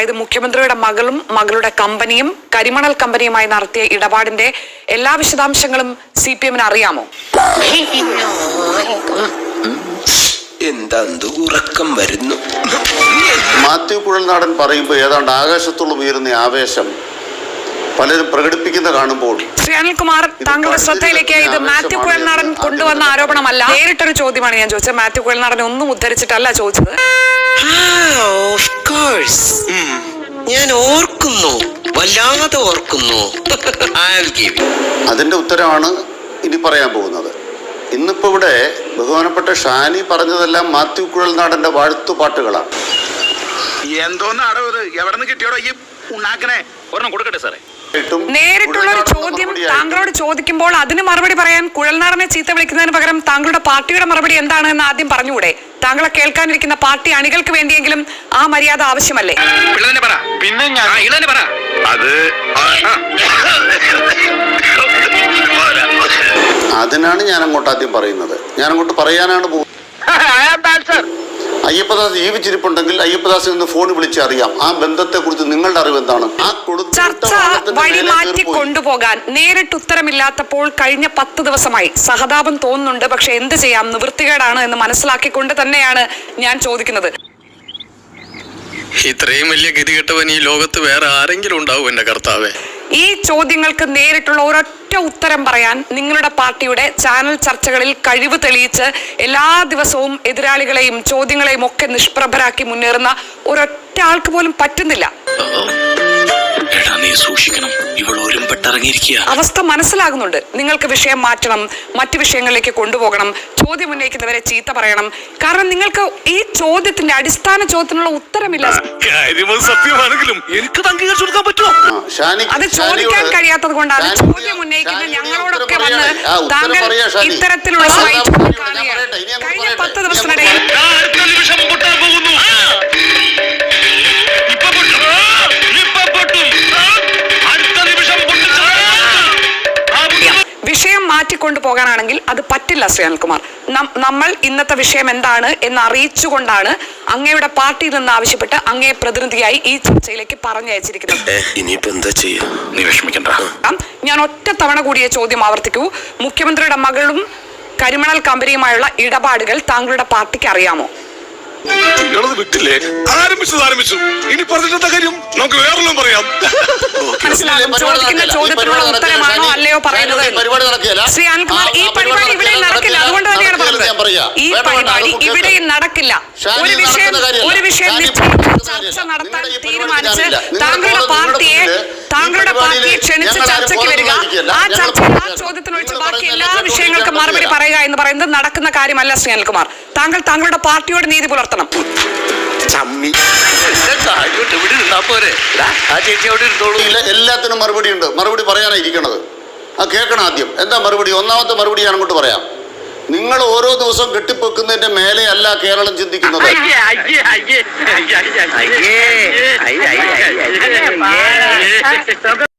അതായത് മുഖ്യമന്ത്രിയുടെ മകളും മകളുടെ കമ്പനിയും കരിമണൽ കമ്പനിയുമായി നടത്തിയ ഇടപാടിന്റെ എല്ലാ വിശദാംശങ്ങളും സി പി എമ്മിന് അറിയാമോ? എന്താ ഉറക്കം വരുന്നു? മാത്യു കുഴൽനാടൻ പറയുമ്പോൾ ഏതാണ്ട് ആകാശത്തുള്ള ഉയരുന്ന ആവേശം പലരും പ്രകടിപ്പിക്കുന്ന കാണുമ്പോൾ ശ്രീ അനിൽകുമാർ താങ്കളുടെ ശ്രദ്ധയിലേക്ക് ഇത് മാത്യു കുഴൽനാടൻ കൊണ്ടുവന്ന ആരോപണമല്ല. നേരിട്ടൊരു ചോദ്യമാണ് ഞാൻ ചോദിച്ചത്. മാത്യു കുഴൽനാടൻ ഒന്നും ഉദ്ധരിച്ചിട്ടല്ല ചോദിച്ചത്. ഓഫ് കോഴ്സ് ഞാൻ ഓർക്കുന്നു. വല്ലാതെ ഓർക്കുന്നു. അതിന്റെ ഉത്തരമാണ് ഇനി പറയാൻ പോകുന്നത്. ഇന്നിപ്പോ ഇവിടെ ബഹുമാനപ്പെട്ട ഷാനി പറഞ്ഞതെല്ലാം മാത്യു കുഴൽനാടന്റെ വാഴ്ത്തുപാട്ടുകളാണ്. എന്തോന്നാടോ ഇത്? എവിടെ നിന്ന് കിട്ടിയോടോ ഈ ഉണ്ടാക്കണേ ഒരെണ്ണം കൊടുക്കട്ടെ സാറേ ും. നേരിട്ടുള്ള ഒരു ചോദ്യം താങ്കളോട് ചോദിക്കുമ്പോൾ അതിന് മറുപടി പറയാൻ കുഴൽനാടനെ ചീത്ത വിളിക്കുന്നതിന് പകരം താങ്കളുടെ പാർട്ടിയുടെ മറുപടി എന്താണ് എന്ന് ആദ്യം പറഞ്ഞുകൂടെ? താങ്കളെ കേൾക്കാനിരിക്കുന്ന പാർട്ടി അണികൾക്ക് വേണ്ടിയെങ്കിലും ആ മര്യാദ ആവശ്യമല്ലേ? പിന്നെ അത് അതിനാണ് ഞാൻ അങ്ങോട്ട് ആദ്യം പറയുന്നത്. ഞാൻ അങ്ങോട്ട് പറയാനാണ് പോകുന്നത്. അയ്യപ്പദാസ് ജീവിച്ചിരിപ്പുണ്ടെങ്കിൽ അയ്യപ്പദാസിൽ നിന്ന് ഫോൺ വിളിച്ച് അറിയാം. ആ ബന്ധത്തെ കുറിച്ച് നിങ്ങളുടെ അറിവ് എന്താണ്? ആ ചർച്ച വഴി മാറ്റി കൊണ്ടുപോകാൻ നേരിട്ട് ഉത്തരമില്ലാത്തപ്പോൾ കഴിഞ്ഞ പത്ത് ദിവസമായി സഹതാപം തോന്നുന്നുണ്ട്. പക്ഷെ എന്ത് ചെയ്യാം? നിവൃത്തികേടാണ് എന്ന് മനസ്സിലാക്കിക്കൊണ്ട് തന്നെയാണ് ഞാൻ ചോദിക്കുന്നത്. ഇത്രയും വലിയ ഗതികെട്ടവൻ ഈ ലോകത്ത് വേറെ ആരെങ്കിലും ഉണ്ടാവും എന്റെ കർത്താവേ. ഈ ചോദ്യങ്ങൾക്ക് നേരിട്ടുള്ള ഒരൊറ്റ ഉത്തരം പറയാൻ നിങ്ങളുടെ പാർട്ടിയുടെ ചാനൽ ചർച്ചകളിൽ കഴിവ് തെളിയിച്ച് എല്ലാ ദിവസവും എതിരാളികളെയും ചോദ്യങ്ങളെയും ഒക്കെ നിഷ്പ്രഭരാക്കി മുന്നേറുന്ന ഒരൊറ്റ ആൾക്ക് പോലും പറ്റുന്നില്ല. എടാ നീ സൂക്ഷിക്കണം. ഇവൾ ഒരുമ്പെട്ടിറങ്ങിയിരിക്കുക. അവസ്ഥ മനസ്സിലാകുന്നുണ്ട്. നിങ്ങൾക്ക് വിഷയം മാറ്റണം മറ്റു വിഷയങ്ങളിലേക്ക് കൊണ്ടുപോകണം ചോദ്യം ഉന്നയിക്കുന്നവരെ ചീത്ത പറയണം. കാരണം നിങ്ങൾക്ക് ഈ ചോദ്യത്തിന്റെ അടിസ്ഥാന ചോദ്യത്തിനുള്ള ഉത്തരമില്ല. കാര്യം സത്യമാണെങ്കിലും എനിക്ക് അംഗീകരിച്ചു കൊടുക്കാൻ പറ്റുമോ? ആ, ഷാനിക്ക് അത് ചോദിക്കാൻ ഷാനിയോട് കഴിയാത്തത് കൊണ്ടാണ് ഷാനി ചോദ്യം ഉന്നയിക്കുന്ന ഷാനി ഞങ്ങളോടൊക്കെ ഉത്തരം വന്ന് ഉത്തരം താങ്കൾ പറയാ ഷാനി. ഇത്തരത്തിലുള്ള ആ, സ്ലൈഡ് ഞാൻ ഞാൻ പറയട്ടെ, ഇനി അങ്ങ് കഴിഞ്ഞ പറയട്ടെ. പത്ത് ദിവസത്തിനിടയിൽ പോകാനാണെങ്കിൽ അത് പറ്റില്ല ശ്രീ അനിൽകുമാർ. നമ്മൾ ഇന്നത്തെ വിഷയം എന്താണ് എന്ന് അറിയിച്ചുകൊണ്ടാണ് അങ്ങയുടെ പാർട്ടിയിൽ നിന്ന് ആവശ്യപ്പെട്ട് അങ്ങയെ പ്രതിനിധിയായി ഈ ചർച്ചയിലേക്ക് പറഞ്ഞയച്ചിരിക്കുന്നത്. ഞാൻ ഒറ്റ തവണ കൂടിയ ചോദ്യം ആവർത്തിക്കൂ. മുഖ്യമന്ത്രിയുടെ മകളും കരിമണൽ കമ്പനിയുമായുള്ള ഇടപാടുകൾ താങ്കളുടെ പാർട്ടിക്ക് അറിയാമോ? നിങ്ങളത് വിട്ടില്ലേ? ആരംഭിച്ചു ആരംഭിച്ചു. ഇനി പറഞ്ഞിട്ട കാര്യം? നമുക്ക് വേറെല്ലാം പറയാം. മനസ്സിലാകും. ചോദിക്കുന്ന ചോദ്യത്തിനുള്ള ഉത്തരമാണോ അല്ലയോ പറയുന്നത്? ശ്രീ അനിൽകുമാർ ഈ പരിപാടി ഇവിടെ നടക്കില്ല. അതുകൊണ്ട് തന്നെയാണ് പറഞ്ഞത്. ഈ പരിപാടി ഇവിടെ നടക്കില്ല. ഒരു വിഷയം ഒരു വിഷയം ചർച്ച നടത്താൻ തീരുമാനിച്ച് താങ്കളുടെ പാർട്ടിയെ താങ്കളുടെ പാർട്ടിയെ ക്ഷണിച്ച് ചർച്ചയ്ക്ക് വരിക. ആ ചർച്ച ചർച്ചയിൽ ആ ചോദ്യത്തിന് ചോദ്യത്തിനൊഴിച്ച് ബാക്കി എല്ലാ വിഷയങ്ങൾക്കും മറുപടി പറയുക എന്ന് പറയുന്നത് നടക്കുന്ന കാര്യമല്ല ശ്രീ അനിൽകുമാർ താങ്കൾ താങ്കളുടെ പാർട്ടിയോട് നീതി പുലർത്തണം. ചമ്മി. ഇവിടെ ഇരുന്നാ പോരെ. ആ ചേച്ചി അവിടെ ഇരുന്നോളൂ. ഇല്ല, എല്ലാത്തിനും മറുപടി ഉണ്ട് മറുപടി പറയാനായിരിക്കണത് ആ കേൾക്കണം ആദ്യം. എന്താ മറുപടി? ഒന്നാമത്തെ മറുപടി ഞാൻ അങ്ങോട്ട് പറയാം. നിങ്ങൾ ഓരോ ദിവസം കെട്ടിപ്പൊക്കുന്നതിന്റെ മേലെയല്ല കേരളം ചിന്തിക്കുന്നത്. se